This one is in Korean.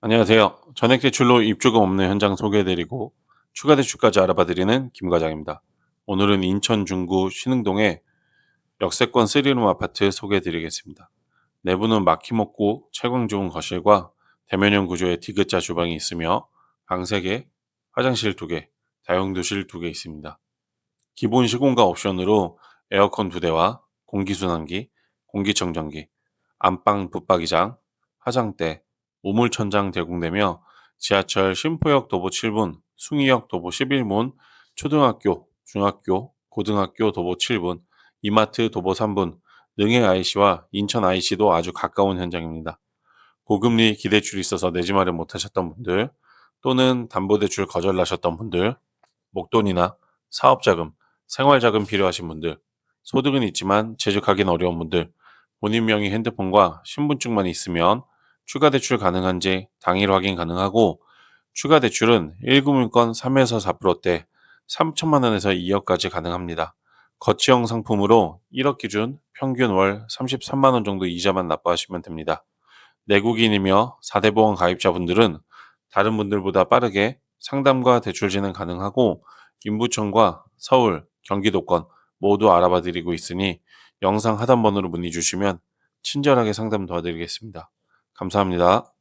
안녕하세요. 전액 대출로 입주금 없는 현장 소개해드리고 추가 대출까지 알아봐드리는 김 과장입니다. 오늘은 인천 중구 신흥동의 역세권 3룸 아파트 소개해드리겠습니다. 내부는 막힘없고 채광 좋은 거실과 대면형 구조의 디귿자 주방이 있으며 방 3개, 화장실 2개, 다용도실 2개 있습니다. 기본 시공과 옵션으로 에어컨 2대와 공기순환기, 공기청정기, 안방 붙박이장, 화장대, 우물천장 대공되며 지하철 신포역 도보 7분, 숭이역 도보 11분, 초등학교, 중학교, 고등학교 도보 7분, 이마트 도보 3분, 능해 IC와 인천 IC도 아주 가까운 현장입니다. 고금리 기대출이 있어서 내지 마련 못하셨던 분들, 또는 담보대출 거절나셨던 분들, 목돈이나 사업자금, 생활자금 필요하신 분들, 소득은 있지만 재직하기는 어려운 분들, 본인 명의 핸드폰과 신분증만 있으면 추가 대출 가능한지 당일 확인 가능하고 추가 대출은 1금융권 3에서 4%대 3천만 원에서 2억까지 가능합니다. 거치형 상품으로 1억 기준 평균 월 33만 원 정도 이자만 납부하시면 됩니다. 내국인이며 4대 보험 가입자분들은 다른 분들보다 빠르게 상담과 대출 진행 가능하고 인부청과 서울, 경기도권 모두 알아봐 드리고 있으니 영상 하단번호로 문의 주시면 친절하게 상담 도와드리겠습니다. 감사합니다.